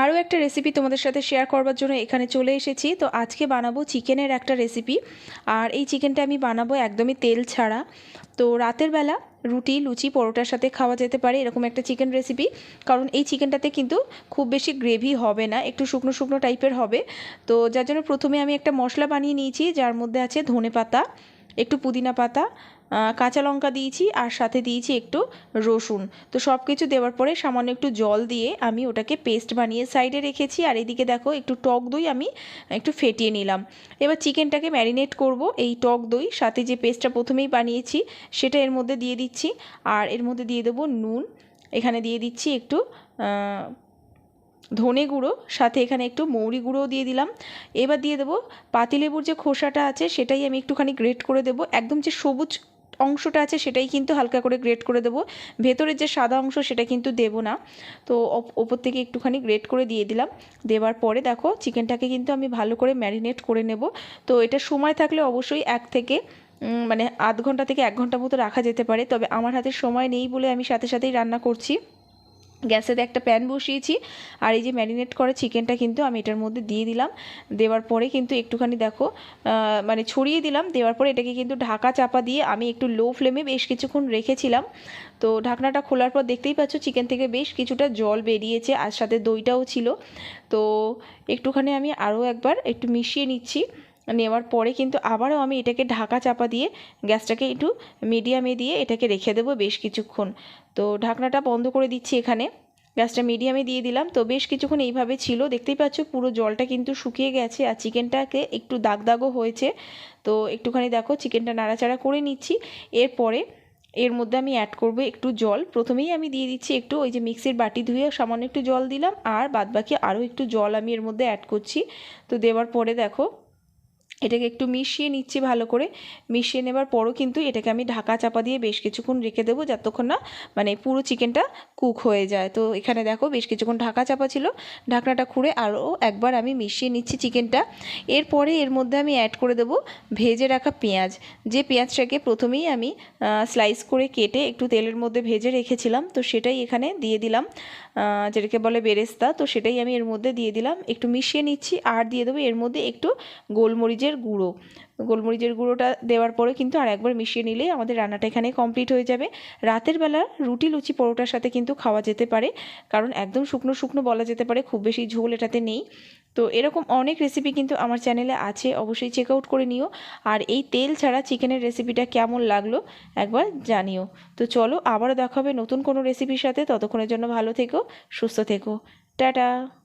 আরও একটা রেসিপি তোমাদের সাথে শেয়ার করবার জন্য এখানে চলে এসেছি। তো আজকে বানাবো চিকেনের একটা রেসিপি আর এই চিকেনটা আমি বানাবো একদমই তেল ছাড়া। তো রাতের বেলা রুটি, লুচি, পরোটার সাথে খাওয়া যেতে পারে এরকম একটা চিকেন রেসিপি কারণ এই চিকেনটাতে কিন্তু খুব বেশি গ্রেভি হবে না, একটু শুকনো শুকনো টাইপের হবে। তো যার জন্য প্রথমে আমি একটা মশলা বানিয়ে নিয়েছি, যার মধ্যে আছে ধনে পাতা একটু পুদিনা পাতা কাঁচা লঙ্কা দিয়েছি আর সাথে দিয়েছি একটু রসুন। তো সব কিছু দেওয়ার পরে সামান্য একটু জল দিয়ে আমি ওটাকে পেস্ট বানিয়ে সাইডে রেখেছি আর এদিকে দেখো একটু টক দই আমি একটু ফেটিয়ে নিলাম। এবার চিকেনটাকে ম্যারিনেট করব এই টক দই, সাথে যে পেস্টটা প্রথমেই বানিয়েছি সেটা এর মধ্যে দিয়ে দিচ্ছি। আর এর মধ্যে দিয়ে দেবো নুন, এখানে দিয়ে দিচ্ছি একটু ধনে গুঁড়ো, সাথে এখানে একটু মৌরি গুঁড়োও দিয়ে দিলাম। এবার দিয়ে দেবো পাতিলেবুর যে খোসাটা আছে সেটাই আমি একটুখানি গ্রেট করে দেবো। একদম যে সবুজ অংশটা আছে সেটাই কিন্তু হালকা করে গ্রেট করে দেবো। ভেতরের যে সাদা অংশ সেটা কিন্তু দেবো না। তো ওপ- ওপর থেকে একটুখানি গ্রেট করে দিয়ে দিলাম। দেওয়ার পরে দেখো চিকেনটাকে কিন্তু আমি ভালো করে ম্যারিনেট করে নেব। তো এটা সময় থাকলে অবশ্যই এক থেকে মানে আধ ঘণ্টা থেকে এক ঘণ্টা মতো রাখা যেতে পারে। তবে আমার হাতে সময় নেই বলে আমি সাথে সাথেই রান্না করছি। গ্যাসেতে একটা প্যান বসিয়েছি আর এই যে ম্যারিনেট করা চিকেনটা কিন্তু আমি এটার মধ্যে দিয়ে দিলাম। দেওয়ার পরে কিন্তু একটুখানি দেখো মানে ছড়িয়ে দিলাম। দেওয়ার পরে এটাকে কিন্তু ঢাকা চাপা দিয়ে আমি একটু লো ফ্লেমে বেশ কিছুক্ষণ রেখেছিলাম। তো ঢাকনাটা খোলার পর দেখতেই পাচ্ছ চিকেন থেকে বেশ কিছুটা জল বেরিয়েছে আর সাথে দইটাও ছিল। তো একটুখানি আমি আরও একবার একটু মিশিয়ে নিচ্ছি। নেওয়ার পরে কিন্তু আবারও আমি এটাকে ঢাকা চাপা দিয়ে গ্যাসটাকে একটু মিডিয়ামে দিয়ে এটাকে রেখে দেবো বেশ কিছুক্ষণ। তো ঢাকনাটা বন্ধ করে দিচ্ছি এখানে। গ্যাসটা মিডিয়ামে দিয়ে দিলাম। তো বেশ কিছুক্ষণ এইভাবে ছিল। দেখতেই পাচ্ছ পুরো জলটা কিন্তু শুকিয়ে গেছে আর চিকেনটাকে একটু দাগ দাগও হয়েছে। তো একটুখানি দেখো চিকেনটা নাড়াচাড়া করে নিচ্ছি। এরপরে এর মধ্যে আমি অ্যাড করব একটু জল। প্রথমেই আমি দিয়ে দিচ্ছি একটু ওই যে মিক্সির বাটি ধুয়ে সামান্য একটু জল দিলাম। আর বাদবাকি আরও একটু জল আমি এর মধ্যে অ্যাড করছি। তো দেওয়ার পরে দেখো এটাকে একটু মিশিয়ে নিচ্ছি ভালো করে। মিশিয়ে নেবার পরও কিন্তু এটাকে আমি ঢাকা চাপা দিয়ে বেশ কিছুক্ষণ রেখে দেবো যতক্ষণ না মানে পুরো চিকেনটা কুক হয়ে যায়। তো এখানে দেখো বেশ কিছুক্ষণ ঢাকা চাপা ছিল। ঢাকনাটা খুঁড়ে আরও একবার আমি মিশিয়ে নিচ্ছি চিকেনটা। এরপরে এর মধ্যে আমি অ্যাড করে দেবো ভেজে রাখা পেঁয়াজ। যে পেঁয়াজটাকে প্রথমেই আমি স্লাইস করে কেটে একটু তেলের মধ্যে ভেজে রেখেছিলাম, তো সেটাই এখানে দিয়ে দিলাম। যেটাকে বলে বেরেস্তা, তো সেটাই আমি এর মধ্যে দিয়ে দিলাম। একটু মিশিয়ে নিচ্ছি, আর দিয়ে দেবো এর মধ্যে একটু গোলমরিচের গুঁড়ো। গোলমরিচের গুঁড়োটা দেওয়ার পরে কিন্তু আর একবার মিশিয়ে নিলেই আমাদের রান্নাটা এখানে কমপ্লিট হয়ে যাবে। রাতের বেলা রুটি, লুচি, পরোটার সাথে কিন্তু খাওয়া যেতে পারে, কারণ একদম শুকনো শুকনো বলা যেতে পারে, খুব বেশি ঝোল এটাতে নেই। তো এরকম অনেক রেসিপি কিন্তু আমার চ্যানেলে আছে, অবশ্যই চেক আউট করে নিও। আর এই তেল ছাড়া চিকেনের রেসিপিটা কেমন লাগল একবার জানিও। তো চলো আবারও দেখা হবে নতুন কোনো রেসিপির সাথে। ততক্ষণের জন্য ভালো থেকো, সুস্থ থেকো। টাটা!